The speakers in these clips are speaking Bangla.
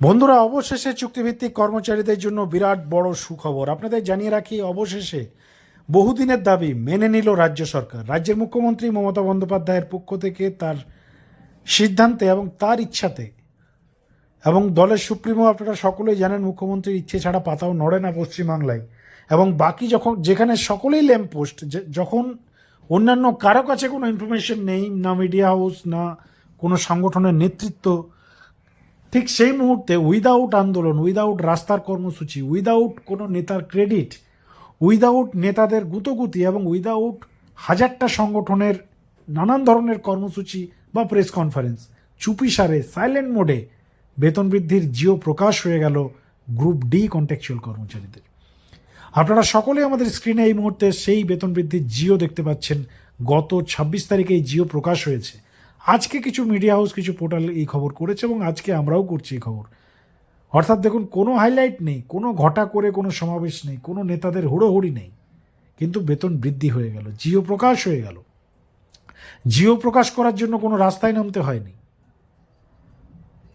বন্ধুরা, অবশেষে চুক্তিভিত্তিক কর্মচারীদের জন্য বিরাট বড় সুখবর। আপনাদের জানিয়ে রাখি, অবশেষে বহুদিনের দাবি মেনে নিল রাজ্য সরকার। রাজ্যের মুখ্যমন্ত্রী মমতা বন্দ্যোপাধ্যায়ের পক্ষ থেকে তার সিদ্ধান্তে এবং তার ইচ্ছাতে এবং দলের সুপ্রিমো, আপনারা সকলেই জানেন, মুখ্যমন্ত্রীর ইচ্ছে ছাড়া পাতাও নড়ে না পশ্চিমবাংলায়। এবং বাকি যখন, যেখানে সকলেই ল্যাম্প পোস্ট যখন অন্যান্য কারও কাছে কোনো ইনফরমেশন নেই, না মিডিয়া হাউস না কোনো সংগঠনের নেতৃত্ব ঠিক সেই মুহূর্তে উইদাউট আন্দোলন উইদাউট রাস্তার কর্মসূচি উইদাউট কোনো নেতার ক্রেডিট উইদাউট নেতাদের গুতগুতি এবং উইদাউট হাজারটা সংগঠনের নানান ধরনের কর্মসূচি বা প্রেস কনফারেন্স চুপিসারে সাইলেন্ট মোডে বেতন বৃদ্ধির জিও প্রকাশ হয়ে গেল গ্রুপ ডি কন্ট্যাকচুয়াল কর্মচারীদের। আপনারা সকলে আমাদের স্ক্রিনে এই মুহূর্তে সেই বেতন বৃদ্ধির জিও দেখতে পাচ্ছেন। গত ছাব্বিশ তারিখে এই জিও প্রকাশ হয়েছে। আজকে কিছু মিডিয়া হাউস কিছু পোর্টাল এই খবর করেছে এবং আজকে আমরাও করছি এই খবর। অর্থাৎ দেখুন, কোনো হাইলাইট নেই, কোনো ঘটা করে কোনো সমাবেশ নেই, কোনো নেতাদের হুড়োহুড়ি নেই। কিন্তু বেতন বৃদ্ধি হয়ে গেল, জিও প্রকাশ হয়ে গেল। জিও প্রকাশ করার জন্য কোনো রাস্তায় নামতে হয়নি।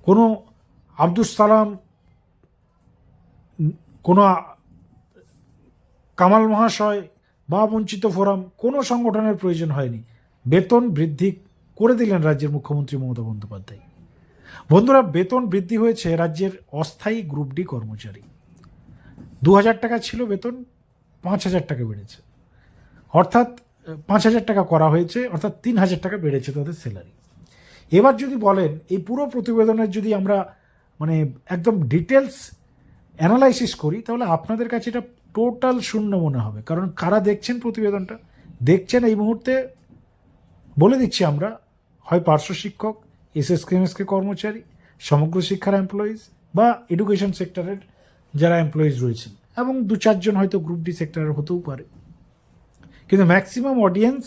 কোনো আব্দুল সালাম, কোনো কামাল মহাশয় বা বঞ্চিত ফোরাম, কোনো সংগঠনের প্রয়োজন হয়নি। বেতন বৃদ্ধি করে দিলেন রাজ্যের মুখ্যমন্ত্রী মমতা বন্দ্যোপাধ্যায়। বন্ধুরা, বেতন বৃদ্ধি হয়েছে রাজ্যের অস্থায়ী গ্রুপ ডি কর্মচারী। দু হাজার টাকা ছিল বেতন পাঁচ হাজার টাকা বেড়েছে। অর্থাৎ পাঁচ হাজার টাকা করা হয়েছে, অর্থাৎ তিন হাজার টাকা বেড়েছে তাদের স্যালারি এবার যদি বলেন, এই পুরো প্রতিবেদনের যদি আমরা মানে একদম ডিটেলস অ্যানালাইসিস করি, তাহলে আপনাদের কাছে এটা টোটাল শূন্য মনে হবে। কারণ কারা দেখছেন প্রতিবেদনটা? দেখছেন এই মুহূর্তে, বলে দিচ্ছি আমরা হয় পার্শ্ব শিক্ষক, এসএসকেএমএসকে কর্মচারী, সমগ্র শিক্ষার এমপ্লয়িজ বা এডুকেশন সেক্টরের যারা এমপ্লয়িজ রয়েছেন এবং দু চারজন হয়তো গ্রুপ ডি সেক্টরের হতেও পারে। কিন্তু ম্যাক্সিমাম অডিয়েন্স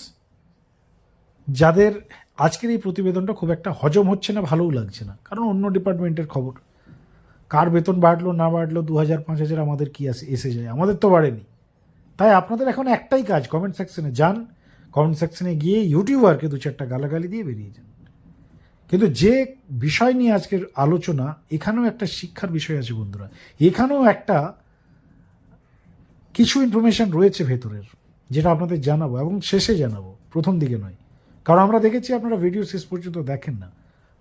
যাদের আজকের এই প্রতিবেদনটা খুব একটা হজম হচ্ছে না, ভালোও লাগছে না। কারণ অন্য ডিপার্টমেন্টের খবর, কার বেতন বাড়লো, না বাড়লো, দু হাজার, পাঁচ হাজার, আমাদের কী আসে, এসে যায়? আমাদের তো বাড়েনি। তাই আপনাদের এখন একটাই কাজ কমেন্ট সেকশনে যান কমেন্ট সেকশনে গিয়ে ইউটিউবারকে দু চারটা গালাগালি দিয়ে বেরিয়ে যান কিন্তু যে বিষয় নিয়ে আজকের আলোচনা, এখানেও একটা শিক্ষার বিষয় আছে বন্ধুরা। এখানেও একটা কিছু ইনফরমেশন রয়েছে ভেতরের, যেটা আপনাদের জানাব এবং শেষে জানাব, প্রথম দিকে নয়। কারণ আমরা দেখেছি আপনারা ভিডিও শেষ পর্যন্ত দেখেন না।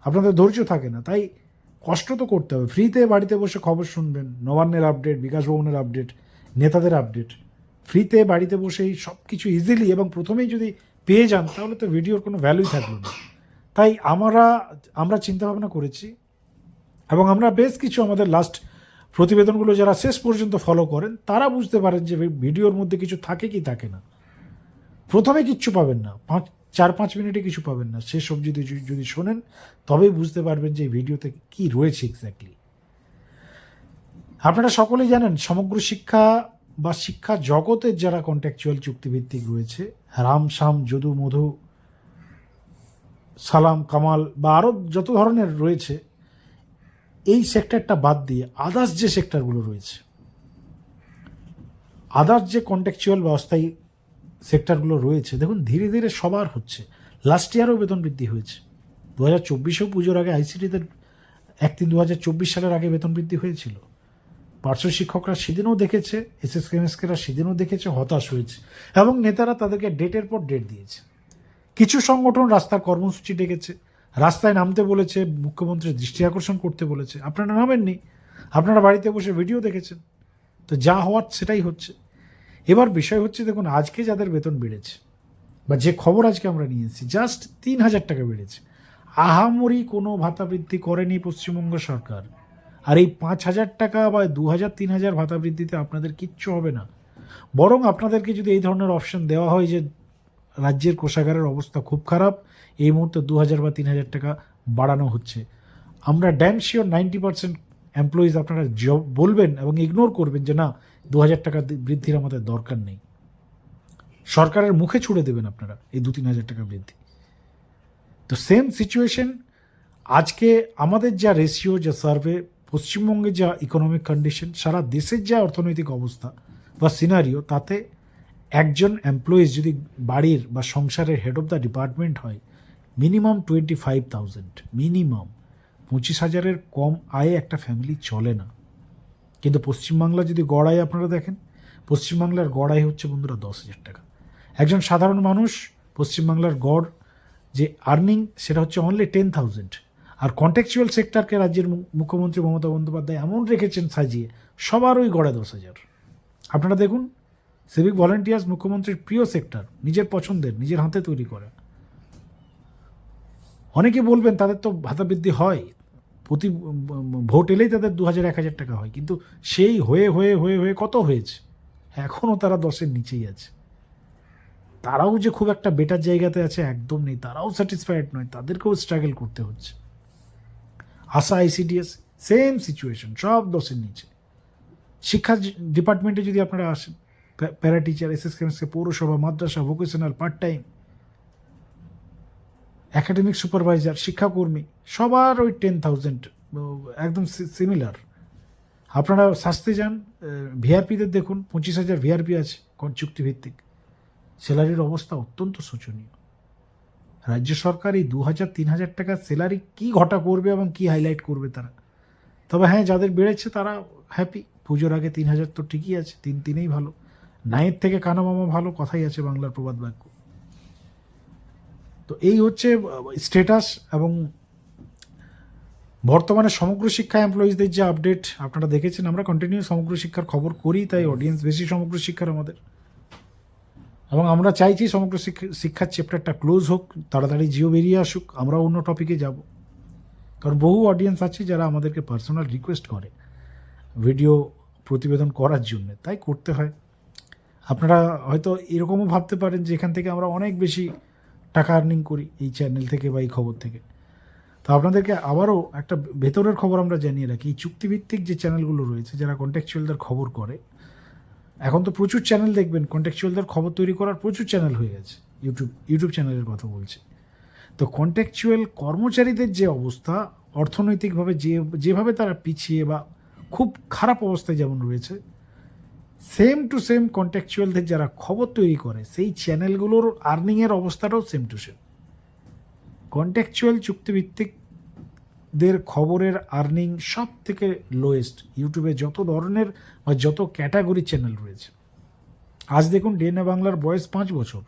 আপনাদের ধৈর্য থাকে না, তাই কষ্ট তো করতে হবে। ফ্রিতে বাড়িতে বসে খবর শুনবেন, নবান্নের আপডেট বিকাশ ভবনের আপডেট নেতাদের আপডেট ফ্রিতে বাড়িতে বসেই সব কিছু ইজিলি এবং প্রথমেই যদি পেয়ে যান, তাহলে তো ভিডিওর কোনো ভ্যালুই থাকল না। তাই আমরা আমরা চিন্তাভাবনা করেছি এবং আমরা বেশ কিছু আমাদের লাস্ট প্রতিবেদনগুলো যারা শেষ পর্যন্ত ফলো করেন, তারা বুঝতে পারেন যে ভিডিওর মধ্যে কিছু থাকে কি থাকে না। প্রথমে কিচ্ছু পাবেন না। পাঁচ, চার, পাঁচ মিনিটে কিছু পাবেন না। শেষ অবধি যদি যদি শোনেন, তবেই বুঝতে পারবেন যে এই ভিডিওতে কি রয়েছে এক্স্যাক্টলি আপনারা সকলেই জানেন, সমগ্র শিক্ষা বা শিক্ষা জগতের যারা কন্ট্যাকচুয়াল চুক্তিভিত্তিক রয়েছে, রাম শাম যদু, মধু, সালাম, কামাল বা আরও যত ধরনের রয়েছে, এই সেক্টরটা বাদ দিয়ে আদার্স যে সেক্টরগুলো রয়েছে আদার্স যে কন্ট্যাকচুয়াল বা অস্থায়ী সেক্টরগুলো রয়েছে, দেখুন, ধীরে ধীরে সবার হচ্ছে। লাস্ট ইয়ারও বেতন বৃদ্ধি হয়েছে। দু হাজার চব্বিশেও পুজোর আগে আইসিটিদের এক তিন দু হাজার চব্বিশ সালের আগে বেতন বৃদ্ধি হয়েছিল। পার্শ্ব শিক্ষকরা সেদিনও দেখেছে এসএসকেএমএসকেরা সেদিনও দেখেছে, হতাশ হয়েছে এবং নেতারা তাদেরকে ডেটের পর ডেট দিয়েছে। কিছু সংগঠন রাস্তার কর্মসূচি ডেকেছে, রাস্তায় নামতে বলেছে মুখ্যমন্ত্রীর দৃষ্টি আকর্ষণ করতে বলেছে। আপনারা নামেননি, আপনারা বাড়িতে বসে ভিডিও দেখেছেন। তো যা হওয়ার সেটাই হচ্ছে। এবার বিষয় হচ্ছে, দেখুন, আজকে যাদের বেতন বেড়েছে বা যে খবর আজকে আমরা নিয়ে এসেছি জাস্ট তিন হাজার টাকা বেড়েছে। আহামরি কোনো ভাতা বৃদ্ধি করেনি পশ্চিমবঙ্গ সরকার। আর এই পাঁচ হাজার টাকা বা দু হাজার, তিন হাজার ভাতা বৃদ্ধিতে আপনাদের কিচ্ছু হবে না। বরং আপনাদেরকে যদি এই ধরনের অপশন দেওয়া হয় যে রাজ্যের কোষাগারের অবস্থা খুব খারাপ, এই মুহূর্তে দু হাজার বা তিন হাজার টাকা বাড়ানো হচ্ছে। আমরা damn sure ninety percent employees আপনারা জব বলবেন এবং ইগনোর করবেন যে না, দু হাজার টাকা বৃদ্ধির আমাদের দরকার নেই। সরকারের মুখে ছুড়ে দেবেন আপনারা এই দু, তিন হাজার টাকা বৃদ্ধি। তো সেম সিচুয়েশন আজকে আমাদের যা রেশিও যা সার্ভে পশ্চিমবঙ্গের যা ইকোনমিক কন্ডিশন সারা দেশের যা অর্থনৈতিক অবস্থা বা সিনারিও তাতে একজন এমপ্লয়িজ যদি বাড়ির বা সংসারের হেড অফ দ্য ডিপার্টমেন্ট হয় minimum twenty five thousand minimum পঁচিশ হাজারের কম আয়ে একটা ফ্যামিলি চলে না। কিন্তু পশ্চিমবাংলা যদি গড় আয় আপনারা দেখেন, পশ্চিমবাংলার গড় আয় হচ্ছে বন্ধুরা দশ হাজার টাকা। একজন সাধারণ মানুষ পশ্চিমবাংলার গড় যে আর্নিং সেটা হচ্ছে অনলি টেন থাউজেন্ড আর কন্টেকচুয়াল সেক্টরকে রাজ্যের মুখ্যমন্ত্রী মমতা বন্দ্যোপাধ্যায় এমন রেখেছেন সাজিয়ে সবার ওই গড়ে দশ হাজার। আপনারা দেখুন সিভিক ভলেন্টিয়ার্স মুখ্যমন্ত্রীর প্রিয় সেক্টর নিজের পছন্দের, নিজের হাতে তৈরি করা। অনেকে বলবেন তাদের তো ভাতা বৃদ্ধি হয়, প্রতি ভোট এলেই তাদের দু হাজার, এক হাজার টাকা হয়, কিন্তু সেই হয়ে হয়ে হয়ে হয়ে কত হয়েছে? এখনও তারা দশের নিচেই আছে। তারাও যে খুব একটা বেটার জায়গাতে আছে, একদম নেই। তারাও স্যাটিসফাইড নয়। তাদেরকেও স্ট্রাগল করতে হচ্ছে। আশা আইসিডিএস সেম সিচুয়েশন সব দশের নিচে। শিক্ষা ডিপার্টমেন্টে যদি আপনারা আসেন প্যারা টিচার এস এস পৌরসভা, মাদ্রাসা vocational part time academic supervisor শিক্ষাকর্মী, সবার ওই টেন থাউজেন্ড একদম সিমিলার আপনারা শাস্তি যান ভিআরপিদের দেখুন, পঁচিশ হাজার ভিআরপি আছে চুক্তিভিত্তিক স্যালারির অবস্থা অত্যন্ত শোচনীয়। রাজ্য সরকার এই দু হাজার, তিন হাজার টাকার স্যালারি কী ঘটা করবে এবং কী হাইলাইট করবে তারা? তবে হ্যাঁ যাদের বেড়েছে তারা হ্যাপি পুজোর আগে তিন হাজার তো ঠিকই আছে, তিন তিনেই ভালো। নাইয়ের থেকে কানা মামা ভালো, কথাই আছে বাংলার প্রবাদ বাক্য। তো এই হচ্ছে স্টেটাস এবং বর্তমানে সমগ্র শিক্ষা এমপ্লয়িজদের যে আপডেট আপনারা দেখেছেন, আমরা কন্টিনিউ সমগ্র শিক্ষার খবর করি, তাই অডিয়েন্স বেশি সমগ্র শিক্ষার আমাদের। এবং আমরা চাইছি সমগ্র শিক্ষা, শিক্ষার চ্যাপ্টারটা ক্লোজ হোক, তাড়াতাড়ি জিও বেরিয়ে আসুক আমরা অন্য টপিকে যাব। কারণ বহু অডিয়েন্স আছে যারা আমাদেরকে পার্সোনাল রিকোয়েস্ট করে ভিডিও প্রতিবেদন করার জন্য, তাই করতে হয়। আপনারা হয়তো এরকমও ভাবতে পারেন যে এখান থেকে আমরা অনেক বেশি টাকা আর্নিং করি এই চ্যানেল থেকে বা এই খবর থেকে। তো আপনাদেরকে আবারও একটা ভেতরের খবর আমরা জানিয়ে রাখি, এই চুক্তিভিত্তিক যে চ্যানেলগুলো রয়েছে, যারা কন্ট্যাকচুয়ালদের খবর করে এখন তো প্রচুর চ্যানেল দেখবেন কন্ট্যাকচুয়ালদের খবর তৈরি করার প্রচুর চ্যানেল হয়ে গেছে ইউটিউব ইউটিউব চ্যানেলের কথা বলছি। তো কন্ট্যাকচুয়াল কর্মচারীদের যে অবস্থা, অর্থনৈতিকভাবে যে, যেভাবে তারা পিছিয়ে বা খুব খারাপ অবস্থায় যেমন রয়েছে সেম টু সেম কন্ট্যাকচুয়ালদের যারা খবর তৈরি করে, সেই চ্যানেলগুলোর আর্নিংয়ের অবস্থাটাও সেম টু সেম কন্ট্যাকচুয়াল চুক্তিভিত্তিকদের খবরের আর্নিং সব থেকে লোয়েস্ট ইউটিউবে যত ধরনের বা যত ক্যাটাগরি চ্যানেল রয়েছে। আজ দেখুন ডেনা বাংলার বয়স পাঁচ বছর।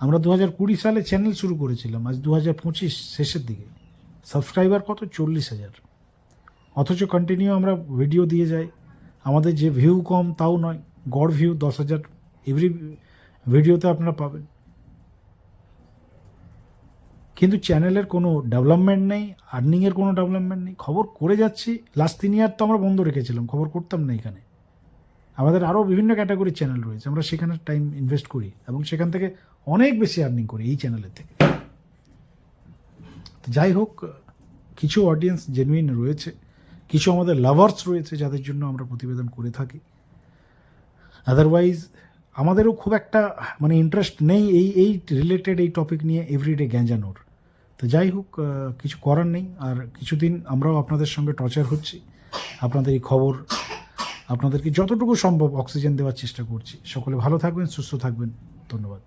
আমরা দু হাজার কুড়ি সালে চ্যানেল শুরু করেছিলাম, আজ দু হাজার পঁচিশ শেষের দিকে। সাবস্ক্রাইবার কত? চল্লিশ হাজার। অথচ কন্টিনিউ আমরা ভিডিও দিয়ে যাই। আমাদের যে ভিউ কম, তাও নয়। গড় ভিউ দশ হাজার। এভরি ভিডিওতে আপনারা পাবেন। কিন্তু চ্যানেলের কোনো ডেভেলপমেন্ট নেই, আর্নিংয়ের কোনো ডেভেলপমেন্ট নেই। খবর করে যাচ্ছি। লাস্ট তিন ইয়ার তো আমরা বন্ধ রেখেছিলাম, খবর করতাম না এখানে। আমাদের আরও বিভিন্ন ক্যাটাগরির চ্যানেল রয়েছে, আমরা সেখানে টাইম ইনভেস্ট করি এবং সেখান থেকে অনেক বেশি আর্নিং করি এই চ্যানেলের থেকে। যাই হোক, কিছু অডিয়েন্স জেনুইন রয়েছে, কিছু আমাদের লাভার্স রয়েছে যাদের জন্য আমরা প্রতিবেদন করে থাকি। আদারওয়াইজ আমাদেরও খুব একটা মানে ইন্টারেস্ট নেই এই এই রিলেটেড এই টপিক নিয়ে এভরিডে গ্যাঞ্জানোর। তো যাই হোক কিছু করার নেই। আর কিছুদিন আমরাও আপনাদের সঙ্গে টর্চার হচ্ছি। আপনাদের এই খবর, আপনাদেরকে যতটুকু সম্ভব অক্সিজেন দেওয়ার চেষ্টা করছি। সকলে ভালো থাকবেন, সুস্থ থাকবেন। ধন্যবাদ।